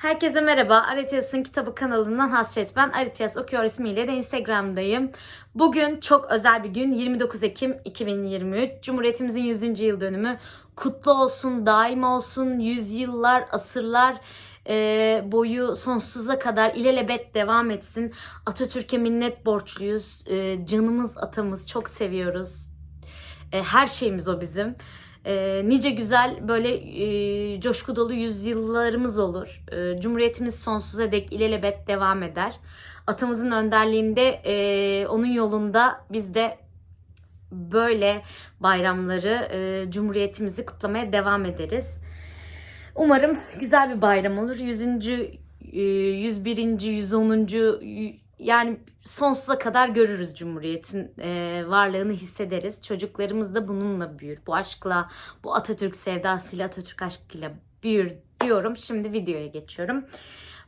Herkese merhaba. Aritias'ın kitabı kanalından Hasret ben. Aritias okuyor ismiyle de Instagram'dayım. Bugün çok özel bir gün. 29 Ekim 2023. Cumhuriyetimizin 100. yıl dönümü. Kutlu olsun, daim olsun. Yüzyıllar, asırlar e, boyu sonsuza kadar ilelebet devam etsin. Atatürk'e minnet borçluyuz. E, canımız atamız. Çok seviyoruz. E, her şeyimiz o bizim. E, nice güzel böyle e, coşku dolu yüzyıllarımız olur. E, Cumhuriyetimiz sonsuza dek ilelebet devam eder. Atamızın önderliğinde e, onun yolunda biz de böyle bayramları e, Cumhuriyetimizi kutlamaya devam ederiz. Umarım güzel bir bayram olur. 100. e, 101. 110. yani sonsuza kadar görürüz Cumhuriyet'in e, varlığını hissederiz. Çocuklarımız da bununla büyür. Bu aşkla, bu Atatürk sevdasıyla, Atatürk aşkıyla büyür diyorum. Şimdi videoya geçiyorum.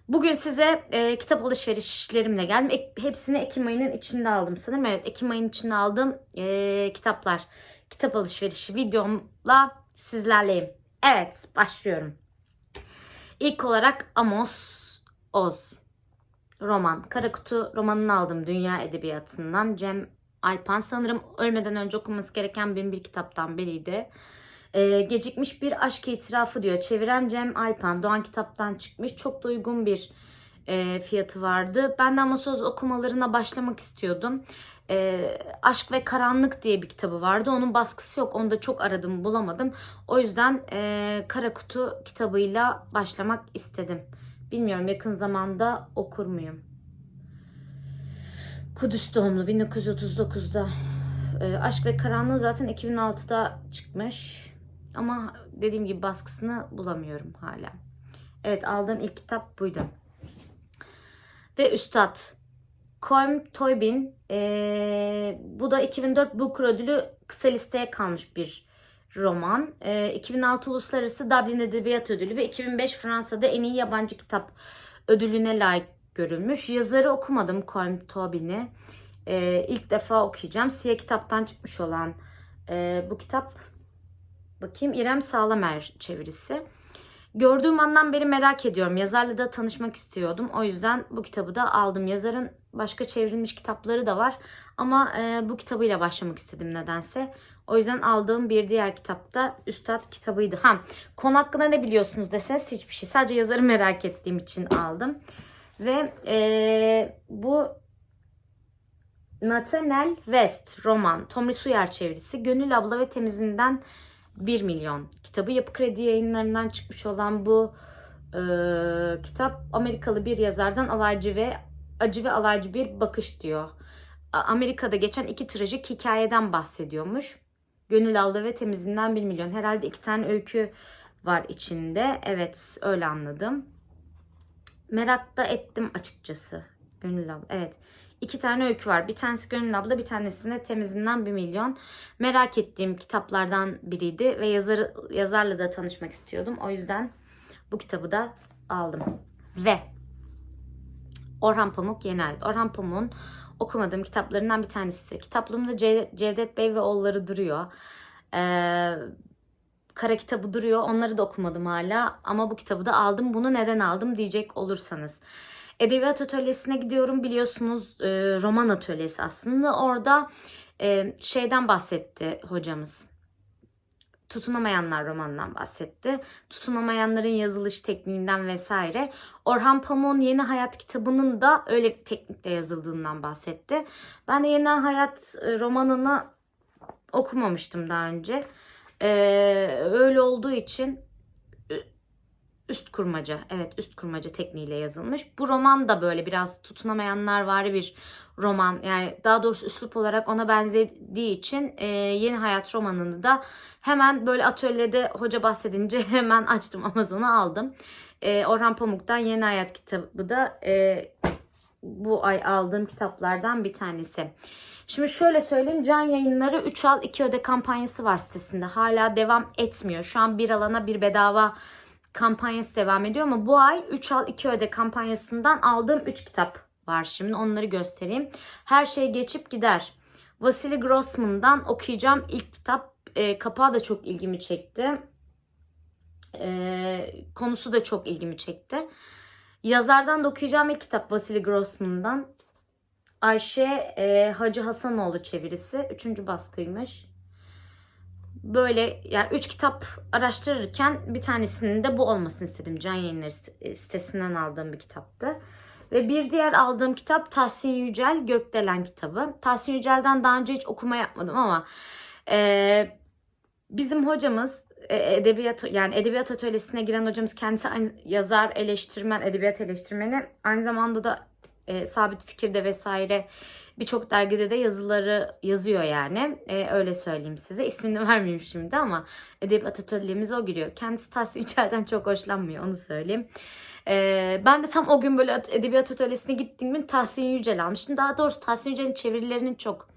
Bugün size e, kitap alışverişlerimle geldim. Ek- hepsini Ekim ayının içinde aldım sanırım. Evet Ekim ayının içinde aldığım e, kitaplar. Kitap alışverişi videomla sizlerleyim. Evet başlıyorum. İlk olarak Amos Oz roman. Kara Kutu romanını aldım Dünya Edebiyatı'ndan. Cem Alpan sanırım ölmeden önce okunması gereken bin bir kitaptan biriydi. Ee, gecikmiş bir aşk itirafı diyor. Çeviren Cem Alpan. Doğan kitaptan çıkmış. Çok da uygun bir e, fiyatı vardı. Ben de ama söz okumalarına başlamak istiyordum. Ee, Aşk ve Karanlık diye bir kitabı vardı. Onun baskısı yok. Onu da çok aradım bulamadım. O yüzden e, Kara Kutu kitabıyla başlamak istedim. Bilmiyorum yakın zamanda okur muyum? Kudüs doğumlu 1939'da. Ee, Aşk ve Karanlığı zaten 2006'da çıkmış. Ama dediğim gibi baskısını bulamıyorum hala. Evet aldığım ilk kitap buydu. Ve Üstad. Colm Toybin. ee, bu da 2004 Booker ödülü kısa listeye kalmış bir roman. Ee, 2006 Uluslararası Dublin Edebiyat Ödülü ve 2005 Fransa'da en iyi yabancı kitap ödülüne layık görülmüş. Yazarı okumadım Colm Tobin'i. Ee, ilk defa okuyacağım. Siyah kitaptan çıkmış olan e, bu kitap bakayım İrem Sağlamer çevirisi. Gördüğüm andan beri merak ediyorum. Yazarla da tanışmak istiyordum. O yüzden bu kitabı da aldım. Yazarın başka çevrilmiş kitapları da var. Ama e, bu kitabıyla başlamak istedim nedense. O yüzden aldığım bir diğer kitap da Üstad kitabıydı. Ha, konu hakkında ne biliyorsunuz deseniz hiçbir şey. Sadece yazarı merak ettiğim için aldım. Ve e, bu Nathaniel West roman Tommy Sawyer çevirisi Gönül Abla ve Temizinden 1 milyon kitabı Yapı Kredi yayınlarından çıkmış olan bu e, kitap Amerikalı bir yazardan alaycı ve acı ve alaycı bir bakış diyor. Amerika'da geçen iki trajik hikayeden bahsediyormuş. Gönül Abla ve Temizinden 1 milyon. Herhalde iki tane öykü var içinde. Evet öyle anladım. Merak da ettim açıkçası. Gönül abla. Evet. İki tane öykü var. Bir tanesi Gönül abla, bir tanesinde Temizinden bir milyon. Merak ettiğim kitaplardan biriydi ve yazarı, yazarla da tanışmak istiyordum. O yüzden bu kitabı da aldım. Ve Orhan Pamuk Yeni Ait. Orhan Pamuk'un okumadığım kitaplarından bir tanesi. Kitaplığımda Ce- Cevdet Bey ve oğulları duruyor. Ee, kara kitabı duruyor. Onları da okumadım hala ama bu kitabı da aldım. Bunu neden aldım diyecek olursanız. Edebiyat atölyesine gidiyorum biliyorsunuz e, roman atölyesi aslında. Orada e, şeyden bahsetti hocamız. Tutunamayanlar romanından bahsetti. Tutunamayanların yazılış tekniğinden vesaire. Orhan Pamuk'un Yeni Hayat kitabının da öyle bir teknikle yazıldığından bahsetti. Ben de Yeni Hayat e, romanını okumamıştım daha önce. Ee, öyle olduğu için üst kurmaca, evet üst kurmaca tekniğiyle yazılmış. Bu roman da böyle biraz tutunamayanlar var bir roman. Yani daha doğrusu üslup olarak ona benzediği için e, Yeni Hayat romanını da hemen böyle atölyede hoca bahsedince hemen açtım Amazon'a aldım. E, Orhan Pamuk'tan Yeni Hayat kitabı da e, bu ay aldığım kitaplardan bir tanesi. Şimdi şöyle söyleyeyim. Can Yayınları 3 al 2 öde kampanyası var sitesinde. Hala devam etmiyor. Şu an bir alana bir bedava kampanyası devam ediyor ama bu ay 3 al 2 öde kampanyasından aldığım 3 kitap var şimdi. Onları göstereyim. Her şey geçip gider. Vasily Grossman'dan okuyacağım ilk kitap. E, kapağı da çok ilgimi çekti. E, konusu da çok ilgimi çekti. Yazardan da okuyacağım ilk kitap Vasily Grossman'dan. Ayşe e, Hacı Hasanoğlu çevirisi. Üçüncü baskıymış. Böyle yani üç kitap araştırırken bir tanesinin de bu olmasını istedim. Can Yayınları sit- sitesinden aldığım bir kitaptı. Ve bir diğer aldığım kitap Tahsin Yücel Gökdelen kitabı. Tahsin Yücel'den daha önce hiç okuma yapmadım ama e, bizim hocamız e, edebiyat yani edebiyat atölyesine giren hocamız kendisi yazar, eleştirmen, edebiyat eleştirmeni. Aynı zamanda da e, sabit fikirde vesaire birçok dergide de yazıları yazıyor yani. E, öyle söyleyeyim size. İsmini vermeyeyim şimdi ama edebiyat atölyemize o giriyor. Kendisi Tahsin Yücel'den çok hoşlanmıyor onu söyleyeyim. E, ben de tam o gün böyle edebiyat atölyesine gittiğim gün Tahsin Yücel almıştım. Daha doğrusu Tahsin Yücel'in çevirilerinin çok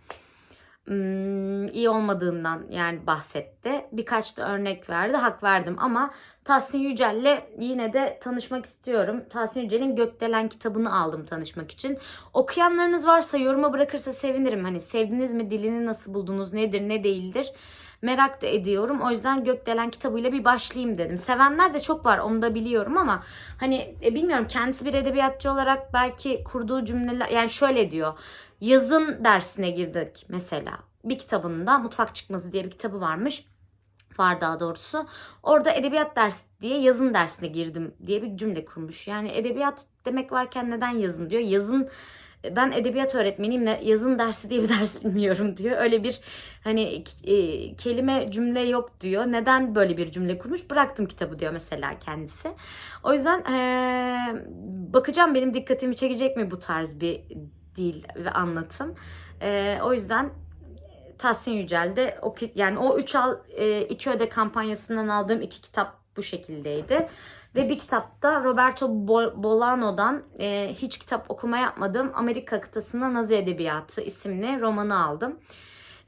iyi olmadığından yani bahsetti. Birkaç da örnek verdi. Hak verdim ama Tahsin Yücel'le yine de tanışmak istiyorum. Tahsin Yücel'in Gökdelen kitabını aldım tanışmak için. Okuyanlarınız varsa yoruma bırakırsa sevinirim. Hani sevdiniz mi? Dilini nasıl buldunuz? Nedir? Ne değildir? Merak da ediyorum. O yüzden Gökdelen kitabıyla bir başlayayım dedim. Sevenler de çok var onu da biliyorum ama hani e, bilmiyorum kendisi bir edebiyatçı olarak belki kurduğu cümleler yani şöyle diyor. Yazın dersine girdik mesela. Bir kitabında Mutfak Çıkmazı diye bir kitabı varmış var daha doğrusu. Orada edebiyat ders diye yazın dersine girdim diye bir cümle kurmuş. Yani edebiyat demek varken neden yazın diyor. Yazın ben edebiyat öğretmeniyim de yazın dersi diye bir ders bilmiyorum diyor. Öyle bir hani e, kelime cümle yok diyor. Neden böyle bir cümle kurmuş? Bıraktım kitabı diyor mesela kendisi. O yüzden e, bakacağım benim dikkatimi çekecek mi bu tarz bir dil ve anlatım. E, o yüzden Tahsin Yücel'de o yani o 3 al 2 öde kampanyasından aldığım iki kitap bu şekildeydi. Ve bir kitapta Roberto Bo- Bolano'dan e, hiç kitap okuma yapmadığım Amerika kıtasında Nazi Edebiyatı isimli romanı aldım.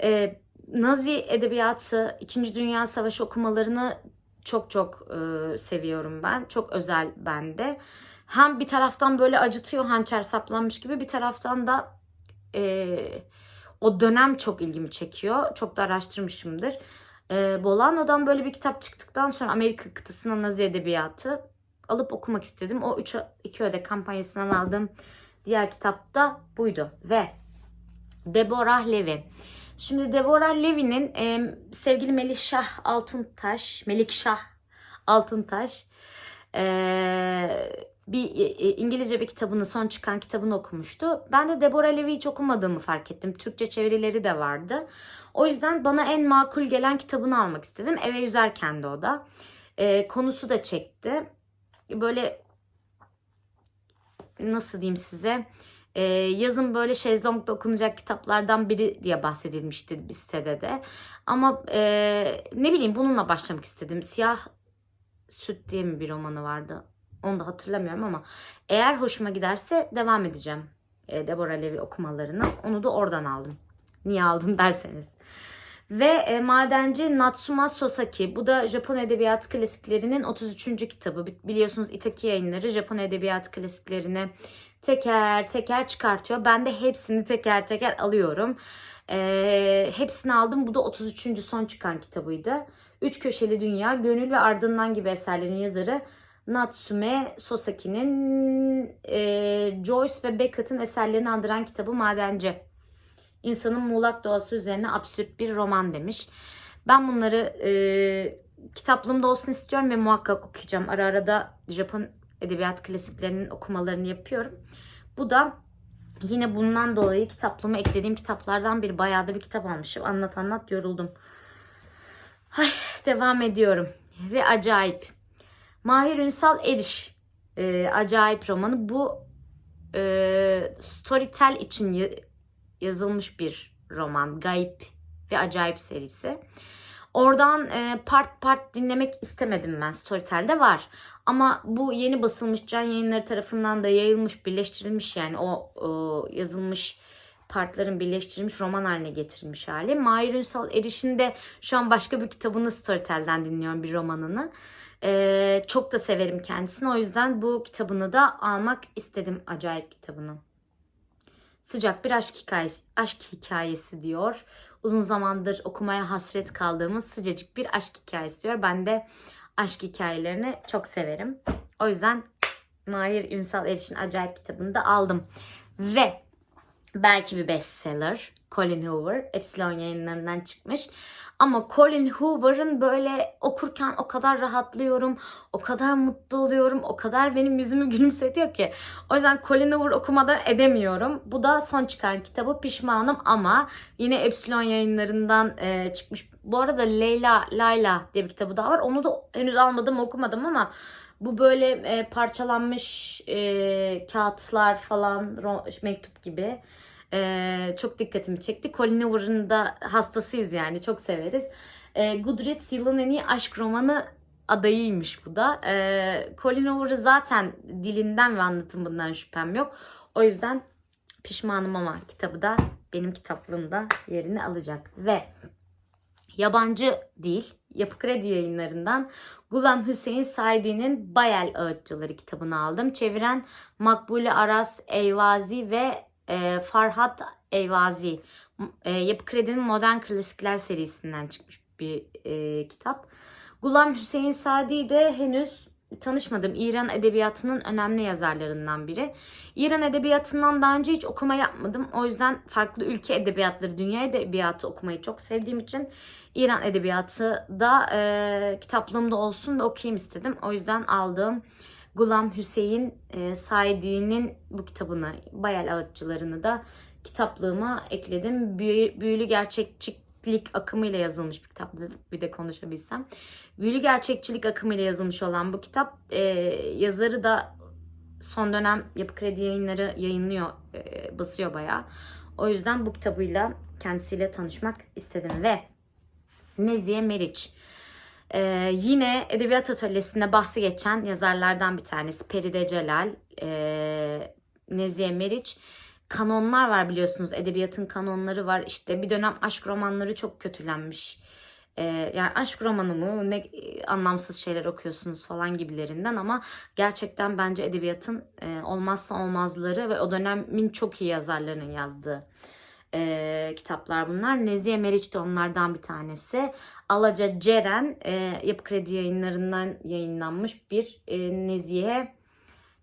E, Nazi Edebiyatı, İkinci Dünya Savaşı okumalarını çok çok e, seviyorum ben. Çok özel bende. Hem bir taraftan böyle acıtıyor hançer saplanmış gibi bir taraftan da e, o dönem çok ilgimi çekiyor. Çok da araştırmışımdır. Ee, Bolano'dan böyle bir kitap çıktıktan sonra Amerika kıtasına Nazi Edebiyatı alıp okumak istedim. O 3 2 öde kampanyasından aldığım diğer kitap da buydu. Ve Deborah Levi. Şimdi Deborah Levi'nin e, sevgili Melikşah Altıntaş, Melikşah Altıntaş e, bir e, e, İngilizce bir kitabını, son çıkan kitabını okumuştu. Ben de Deborah Levi hiç okumadığımı fark ettim. Türkçe çevirileri de vardı. O yüzden bana en makul gelen kitabını almak istedim. Eve yüzerken de o da. E, konusu da çekti. Böyle nasıl diyeyim size? E, yazın böyle şezlongda okunacak kitaplardan biri diye bahsedilmişti bir sitede de. Ama e, ne bileyim bununla başlamak istedim. Siyah Süt diye mi bir romanı vardı? Onu da hatırlamıyorum ama eğer hoşuma giderse devam edeceğim. E, Deborah Levi okumalarını. Onu da oradan aldım. Niye aldım derseniz. Ve e, madenci Natsuma Sosaki. Bu da Japon Edebiyat Klasiklerinin 33. kitabı. Bi- Biliyorsunuz Itaki yayınları Japon Edebiyat Klasiklerini teker teker çıkartıyor. Ben de hepsini teker teker alıyorum. E, hepsini aldım. Bu da 33. son çıkan kitabıydı. Üç Köşeli Dünya, Gönül ve Ardından gibi eserlerin yazarı Natsume Sosaki'nin e, Joyce ve Beckett'in eserlerini andıran kitabı Madenci. İnsanın muğlak doğası üzerine absürt bir roman demiş. Ben bunları e, kitaplığımda olsun istiyorum ve muhakkak okuyacağım. Ara ara da Japon edebiyat klasiklerinin okumalarını yapıyorum. Bu da yine bundan dolayı kitaplığıma eklediğim kitaplardan bir bayağı da bir kitap almışım. Anlat anlat yoruldum. Ay, devam ediyorum. Ve acayip. Mahir Ünsal Eriş. e, acayip romanı. Bu e, Storytel için ya- yazılmış bir roman. Gayip ve acayip serisi. Oradan e, part part dinlemek istemedim ben. Storytel'de var. Ama bu yeni basılmış Can Yayınları tarafından da yayılmış, birleştirilmiş yani o, o yazılmış partların birleştirilmiş roman haline getirilmiş hali. Mahir Ünsal Eriş'in de şu an başka bir kitabını Storytel'den dinliyorum bir romanını. Ee, çok da severim kendisini. O yüzden bu kitabını da almak istedim. Acayip kitabını. Sıcak bir aşk hikayesi, aşk hikayesi diyor. Uzun zamandır okumaya hasret kaldığımız sıcacık bir aşk hikayesi diyor. Ben de aşk hikayelerini çok severim. O yüzden Mahir Ünsal Eriş'in acayip kitabını da aldım. Ve belki bir bestseller. Colin Hoover. Epsilon yayınlarından çıkmış. Ama Colin Hoover'ın böyle okurken o kadar rahatlıyorum. O kadar mutlu oluyorum. O kadar benim yüzümü gülümsetiyor ki. O yüzden Colin Hoover okumadan edemiyorum. Bu da son çıkan kitabı. Pişmanım ama yine Epsilon yayınlarından e, çıkmış. Bu arada Leyla Layla diye bir kitabı daha var. Onu da henüz almadım okumadım ama bu böyle e, parçalanmış e, kağıtlar falan mektup gibi. E, çok dikkatimi çekti. Colin Hoover'ın da hastasıyız yani çok severiz. E, Goodreads yılın en iyi aşk romanı adayıymış bu da. E, Colin Hoover'ı zaten dilinden ve anlatımından şüphem yok. O yüzden pişmanım ama kitabı da benim kitaplığımda yerini alacak. Ve yabancı değil, Yapı Kredi yayınlarından Gulam Hüseyin Saidi'nin Bayel Ağıtçıları kitabını aldım. Çeviren Makbule Aras Eyvazi ve e, Farhat Eyvazi. Yapı Kredi'nin Modern Klasikler serisinden çıkmış bir kitap. Gulam Hüseyin Sadi de henüz tanışmadığım İran edebiyatının önemli yazarlarından biri. İran edebiyatından daha önce hiç okuma yapmadım. O yüzden farklı ülke edebiyatları, dünya edebiyatı okumayı çok sevdiğim için İran edebiyatı da e, kitaplığımda olsun ve okuyayım istedim. O yüzden aldığım Gulam Hüseyin e, Saidi'nin bu kitabını, Bayel Ağıtçılarını da kitaplığıma ekledim. Büyü, büyülü gerçekçilik akımıyla yazılmış bir kitap bir de konuşabilsem. Büyülü gerçekçilik akımıyla yazılmış olan bu kitap e, yazarı da son dönem Yapı Kredi yayınları yayınlıyor, e, basıyor bayağı. O yüzden bu kitabıyla kendisiyle tanışmak istedim ve Nezihe Meriç. Ee, yine Edebiyat Atölyesi'nde bahsi geçen yazarlardan bir tanesi Peride Celal, e, Nezihe Meriç. Kanonlar var biliyorsunuz. Edebiyatın kanonları var. İşte bir dönem aşk romanları çok kötülenmiş. Ee, yani aşk romanı mı ne anlamsız şeyler okuyorsunuz falan gibilerinden ama gerçekten bence edebiyatın e, olmazsa olmazları ve o dönemin çok iyi yazarlarının yazdığı e, kitaplar bunlar. Nezihe Meriç de onlardan bir tanesi. Alaca Ceren e, Yapı Kredi yayınlarından yayınlanmış bir e, Nezihe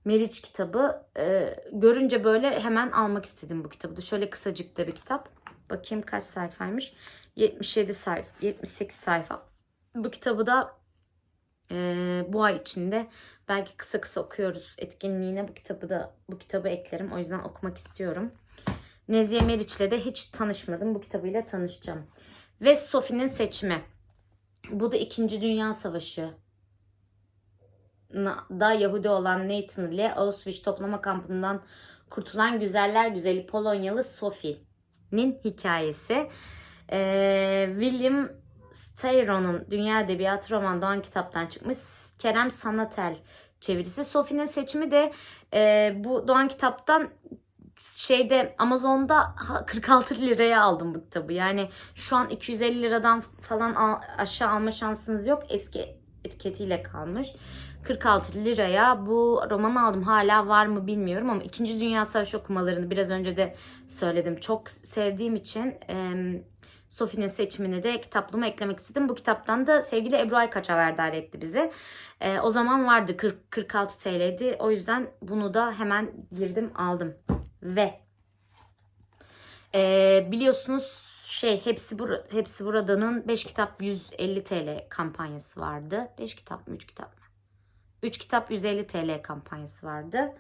Meriç kitabı. E, görünce böyle hemen almak istedim bu kitabı. Şöyle kısacık da bir kitap. Bakayım kaç sayfaymış. 77 sayfa, 78 sayfa. Bu kitabı da e, bu ay içinde belki kısa kısa okuyoruz etkinliğine bu kitabı da bu kitabı eklerim. O yüzden okumak istiyorum. Nezihe Meriç'le de hiç tanışmadım. Bu kitabıyla tanışacağım. Ve Sophie'nin seçimi. Bu da 2. Dünya Savaşı da Yahudi olan Nathan ile Auschwitz toplama kampından kurtulan güzeller güzeli Polonyalı Sophie'nin hikayesi. Ee, William Steyron'un Dünya Edebiyatı roman Doğan kitaptan çıkmış. Kerem Sanatel çevirisi. Sophie'nin seçimi de e, bu Doğan kitaptan şeyde Amazon'da 46 liraya aldım bu kitabı. Yani şu an 250 liradan falan al, aşağı alma şansınız yok. Eski etiketiyle kalmış. 46 liraya bu romanı aldım. Hala var mı bilmiyorum ama 2. Dünya Savaşı okumalarını biraz önce de söyledim. Çok sevdiğim için Sophie'nin seçimini de kitaplığıma eklemek istedim. Bu kitaptan da sevgili Ebru Aykaç haberdar etti bizi. E, o zaman vardı 40, 46 TL'ydi. O yüzden bunu da hemen girdim aldım. Ve e, biliyorsunuz şey hepsi bur hepsi buradanın 5 kitap 150 TL kampanyası vardı. 5 kitap mı 3 kitap mı? 3 kitap 150 TL kampanyası vardı.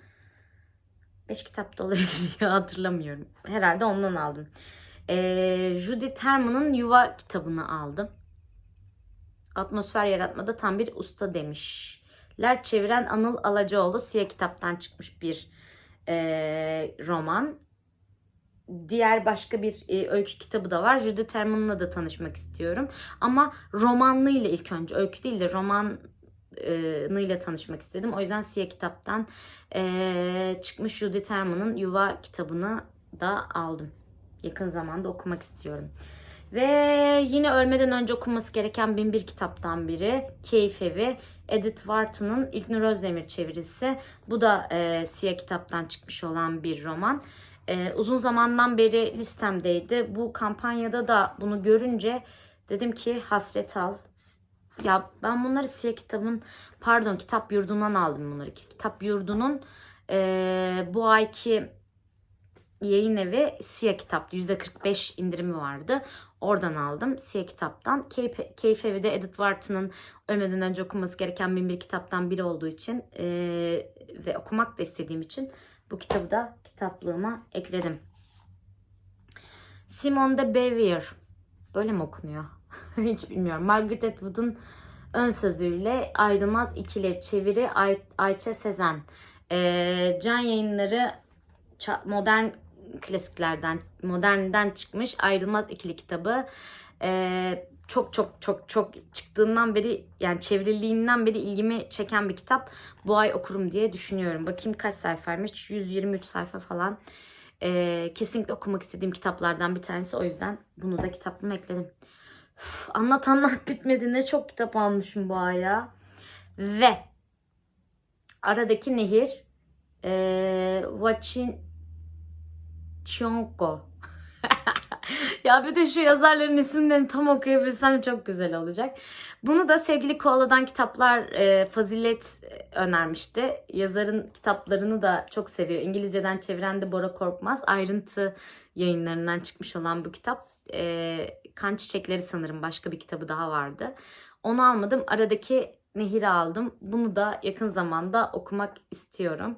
5 kitap da olabilir hatırlamıyorum. Herhalde ondan aldım. Ee, Judy Terman'ın Yuva kitabını aldım. Atmosfer yaratmada tam bir usta demişler. Çeviren Anıl Alacaoğlu Siyah kitaptan çıkmış bir e, roman. Diğer başka bir e, öykü kitabı da var. Judy Terman'la da tanışmak istiyorum. Ama romanlıyla ilk önce. Öykü değil de romanıyla tanışmak istedim. O yüzden Siyah kitaptan e, çıkmış Judy Terman'ın Yuva kitabını da aldım. Yakın zamanda okumak istiyorum. Ve yine ölmeden önce okunması gereken bin bir kitaptan biri. Keyif Evi. Edith Wharton'un İlknur Özdemir çevirisi. Bu da e, Siyah kitaptan çıkmış olan bir roman. E, uzun zamandan beri listemdeydi. Bu kampanyada da bunu görünce dedim ki hasret al. Ya ben bunları Siyah Kitab'ın pardon Kitap Yurdu'ndan aldım bunları. Kitap Yurdu'nun eee, bu ayki yayın evi Siyah Kitap'tı. %45 indirimi vardı. Oradan aldım. Siyah Kitap'tan. Keyif, Keyif Evi de Edith Wharton'ın ölmeden önce okunması gereken bin bir kitaptan biri olduğu için eee, ve okumak da istediğim için bu kitabı da kitaplığıma ekledim. Simone de Beauvoir. Böyle mi okunuyor? Hiç bilmiyorum. Margaret Atwood'un ön sözüyle ayrılmaz ikili çeviri Ay Ayça Sezen. Ee, can yayınları modern klasiklerden, modernden çıkmış ayrılmaz ikili kitabı. Ee, çok çok çok çok çıktığından beri yani çevrildiğinden beri ilgimi çeken bir kitap. Bu ay okurum diye düşünüyorum. Bakayım kaç sayfaymış? 123 sayfa falan. Ee, kesinlikle okumak istediğim kitaplardan bir tanesi. O yüzden bunu da kitaplığıma ekledim. Üf, anlat anlat bitmedi. Ne çok kitap almışım bu aya. Ve aradaki nehir ee, Wachinchonko. ya bir de şu yazarların isimlerini tam okuyabilsem çok güzel olacak. Bunu da sevgili Koala'dan kitaplar e, Fazilet e, önermişti. Yazarın kitaplarını da çok seviyor. İngilizceden çeviren de Bora Korkmaz. Ayrıntı yayınlarından çıkmış olan bu kitap. E, kan Çiçekleri sanırım başka bir kitabı daha vardı. Onu almadım. Aradaki Nehir'i aldım. Bunu da yakın zamanda okumak istiyorum.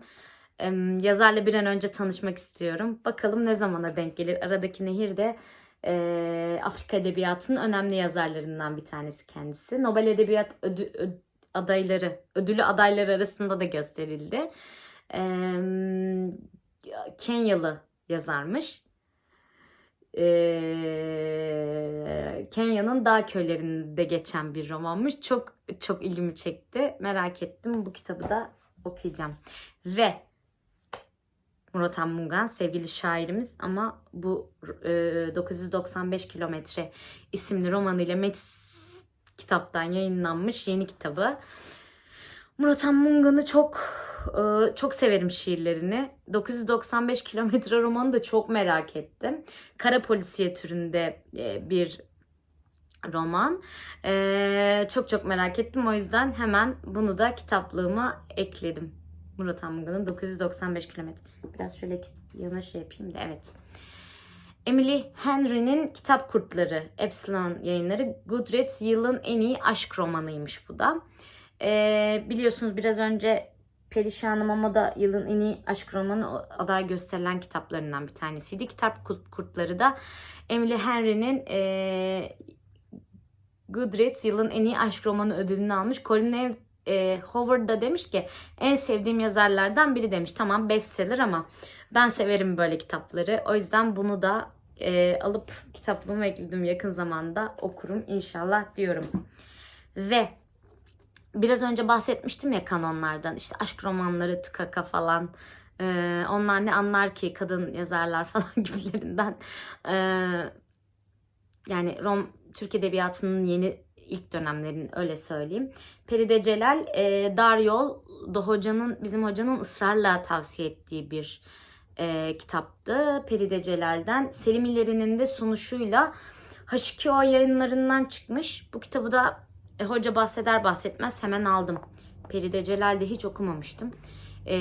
Yazarla bir an önce tanışmak istiyorum. Bakalım ne zamana denk gelir. Aradaki Nehir de e, Afrika Edebiyatı'nın önemli yazarlarından bir tanesi kendisi. Nobel Edebiyat ödü- ö- adayları, ödülü adayları arasında da gösterildi. Em, Kenyalı yazarmış. Ee, Kenya'nın dağ köylerinde geçen bir romanmış. Çok çok ilgimi çekti. Merak ettim. Bu kitabı da okuyacağım. Ve Murat Anmungan sevgili şairimiz ama bu e, 995 kilometre isimli romanıyla Metis kitaptan yayınlanmış yeni kitabı. Murat Anmungan'ı çok e, çok severim şiirlerini. 995 kilometre romanı da çok merak ettim. Kara polisiye türünde e, bir roman. E, çok çok merak ettim. O yüzden hemen bunu da kitaplığıma ekledim. Murat Anmungan'ın 995 kilometre. Biraz şöyle yana şey yapayım da evet. Emily Henry'nin Kitap Kurtları, Epsilon yayınları Goodreads yılın en iyi aşk romanıymış bu da. Ee, biliyorsunuz biraz önce Perişanım ama da yılın en iyi aşk romanı aday gösterilen kitaplarından bir tanesiydi. Kitap Kurt- Kurtları da Emily Henry'nin ee, Goodreads yılın en iyi aşk romanı ödülünü almış. Colin e, Howard da demiş ki en sevdiğim yazarlardan biri demiş. Tamam bestseller ama ben severim böyle kitapları. O yüzden bunu da e, alıp kitaplığıma ekledim yakın zamanda okurum inşallah diyorum. Ve biraz önce bahsetmiştim ya kanonlardan işte aşk romanları tükaka falan Ee, onlar ne anlar ki kadın yazarlar falan gibilerinden Ee, yani Rom Türk Edebiyatı'nın yeni ilk dönemlerin öyle söyleyeyim. Peride Celal e, Dar Yol da hocanın bizim hocanın ısrarla tavsiye ettiği bir e, kitaptı. Peride Celal'den Selim İleri'nin de sunuşuyla H2O yayınlarından çıkmış. Bu kitabı da e, hoca bahseder bahsetmez hemen aldım. Peride Celal'de hiç okumamıştım. E,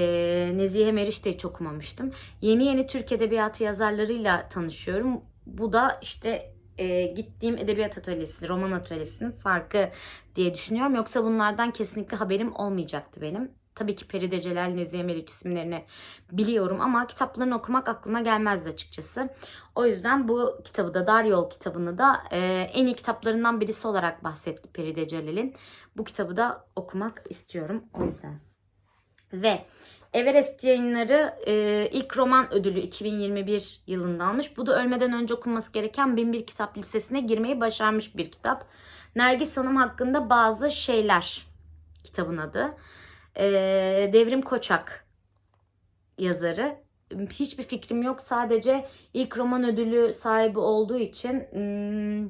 Nezihe Meriç de hiç okumamıştım. Yeni yeni Türk Edebiyatı yazarlarıyla tanışıyorum. Bu da işte e, gittiğim edebiyat atölyesi, roman atölyesinin farkı diye düşünüyorum. Yoksa bunlardan kesinlikle haberim olmayacaktı benim. Tabii ki Peride Celal, Nezihe Meriç isimlerini biliyorum ama kitaplarını okumak aklıma gelmezdi açıkçası. O yüzden bu kitabı da Dar Yol kitabını da e, en iyi kitaplarından birisi olarak bahsetti Peride Celal'in. Bu kitabı da okumak istiyorum o yüzden. Ve Everest yayınları e, ilk roman ödülü 2021 yılında almış. Bu da ölmeden önce okunması gereken 1001 kitap listesine girmeyi başarmış bir kitap. Nergis Hanım hakkında bazı şeyler kitabın adı. E, Devrim Koçak yazarı. Hiçbir fikrim yok. Sadece ilk roman ödülü sahibi olduğu için hmm,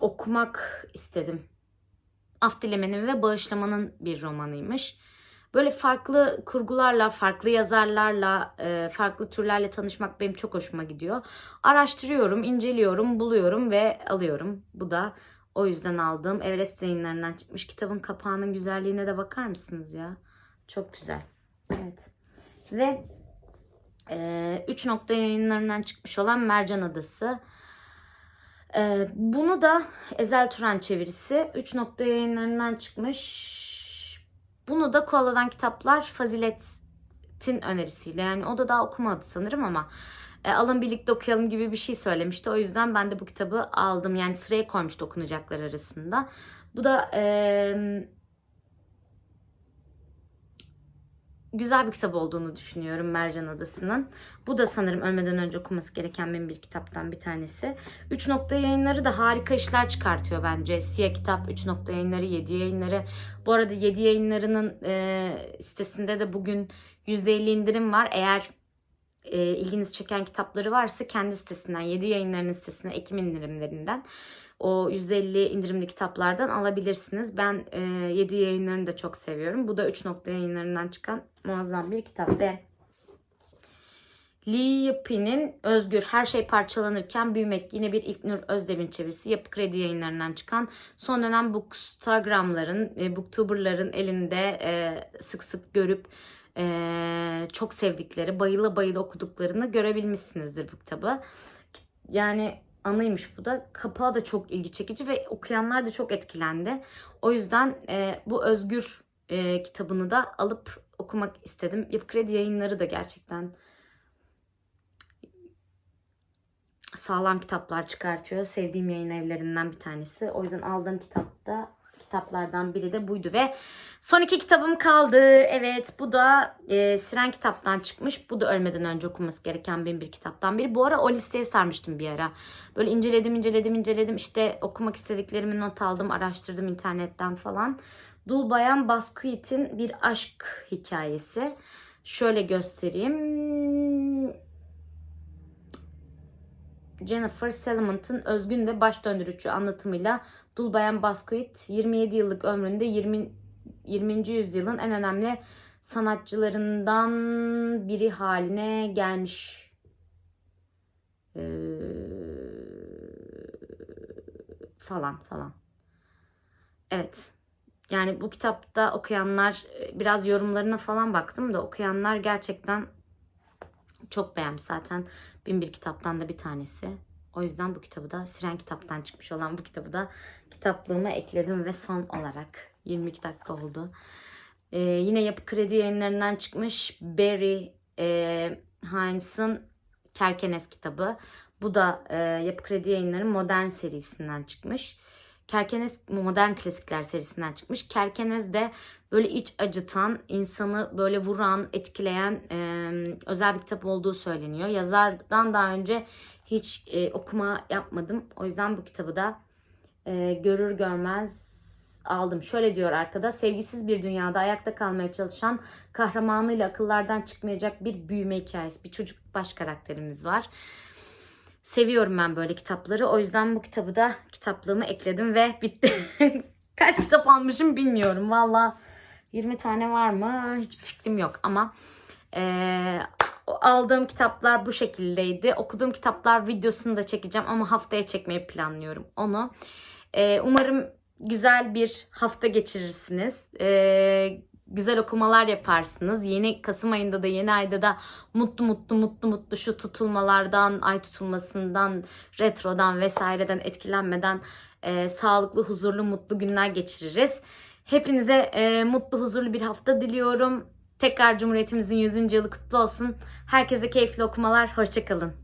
okumak istedim. Af dilemenin ve bağışlamanın bir romanıymış. Böyle farklı kurgularla, farklı yazarlarla, e, farklı türlerle tanışmak benim çok hoşuma gidiyor. Araştırıyorum, inceliyorum, buluyorum ve alıyorum. Bu da O yüzden aldığım Everest yayınlarından çıkmış. Kitabın kapağının güzelliğine de bakar mısınız ya? Çok güzel. Evet. Ve e, 3 nokta yayınlarından çıkmış olan Mercan Adası. E, bunu da Ezel Turan çevirisi. 3 nokta yayınlarından çıkmış. Bunu da Koala'dan Kitaplar Fazilet'in önerisiyle. Yani o da daha okumadı sanırım ama e, alın birlikte okuyalım gibi bir şey söylemişti. O yüzden ben de bu kitabı aldım. Yani sıraya koymuştu okunacaklar arasında. Bu da e, güzel bir kitap olduğunu düşünüyorum Mercan Adası'nın. Bu da sanırım ölmeden önce okuması gereken benim bir kitaptan bir tanesi. 3 nokta yayınları da harika işler çıkartıyor bence. Siyah kitap, 3 nokta yayınları, 7 yayınları. Bu arada 7 yayınlarının e, sitesinde de bugün %50 indirim var. Eğer e, ilginizi çeken kitapları varsa kendi sitesinden, 7 yayınlarının sitesine Ekim indirimlerinden o 150 indirimli kitaplardan alabilirsiniz. Ben e, 7 yayınlarını da çok seviyorum. Bu da 3 nokta yayınlarından çıkan muazzam bir kitap ve Lee Yipin'in Özgür Her Şey Parçalanırken Büyümek yine bir İlknur Özdemir'in çevirisi Yapı Kredi yayınlarından çıkan son dönem bookstagramların, e, booktuberların elinde e, sık sık görüp e, çok sevdikleri, bayıla bayıla okuduklarını görebilmişsinizdir bu kitabı. Yani anıymış bu da. Kapağı da çok ilgi çekici ve okuyanlar da çok etkilendi. O yüzden e, bu Özgür e, kitabını da alıp okumak istedim. Yapı Kredi yayınları da gerçekten sağlam kitaplar çıkartıyor. Sevdiğim yayın evlerinden bir tanesi. O yüzden aldığım kitapta kitaplardan biri de buydu ve son iki kitabım kaldı. Evet bu da e, Siren kitaptan çıkmış. Bu da ölmeden önce okunması gereken benim bir kitaptan biri. Bu ara o listeye sarmıştım bir ara. Böyle inceledim inceledim inceledim işte okumak istediklerimi not aldım araştırdım internetten falan. Dul Bayan Baskuit'in bir aşk hikayesi. Şöyle göstereyim. Jennifer Selemont'un özgün ve baş döndürücü anlatımıyla Dul Bayan Baskuit 27 yıllık ömründe 20. 20. yüzyılın en önemli sanatçılarından biri haline gelmiş. Ee, falan falan. Evet. Yani bu kitapta okuyanlar biraz yorumlarına falan baktım da okuyanlar gerçekten çok beğenmiş zaten. Bin bir kitaptan da bir tanesi. O yüzden bu kitabı da Siren kitaptan çıkmış olan bu kitabı da kitaplığıma ekledim ve son olarak 22 dakika oldu. Ee, yine Yapı Kredi yayınlarından çıkmış Barry e, Hines'ın Kerkenes kitabı. Bu da e, Yapı Kredi yayınları Modern serisinden çıkmış. Kerkenes Modern Klasikler serisinden çıkmış. Kerkenes de böyle iç acıtan, insanı böyle vuran, etkileyen e, özel bir kitap olduğu söyleniyor. Yazardan daha önce hiç e, okuma yapmadım. O yüzden bu kitabı da e, görür görmez aldım. Şöyle diyor arkada. Sevgisiz bir dünyada ayakta kalmaya çalışan kahramanıyla akıllardan çıkmayacak bir büyüme hikayesi. Bir çocuk baş karakterimiz var. Seviyorum ben böyle kitapları. O yüzden bu kitabı da kitaplığıma ekledim ve bitti. Kaç kitap almışım bilmiyorum. Valla 20 tane var mı? Hiçbir fikrim yok ama ee, aldığım kitaplar bu şekildeydi. Okuduğum kitaplar videosunu da çekeceğim ama haftaya çekmeyi planlıyorum onu. Ee, umarım güzel bir hafta geçirirsiniz. Ee, güzel okumalar yaparsınız. Yeni Kasım ayında da yeni ayda da mutlu mutlu mutlu mutlu şu tutulmalardan, ay tutulmasından, retrodan vesaireden etkilenmeden e, sağlıklı, huzurlu, mutlu günler geçiririz. Hepinize e, mutlu, huzurlu bir hafta diliyorum. Tekrar Cumhuriyetimizin 100. yılı kutlu olsun. Herkese keyifli okumalar. Hoşçakalın.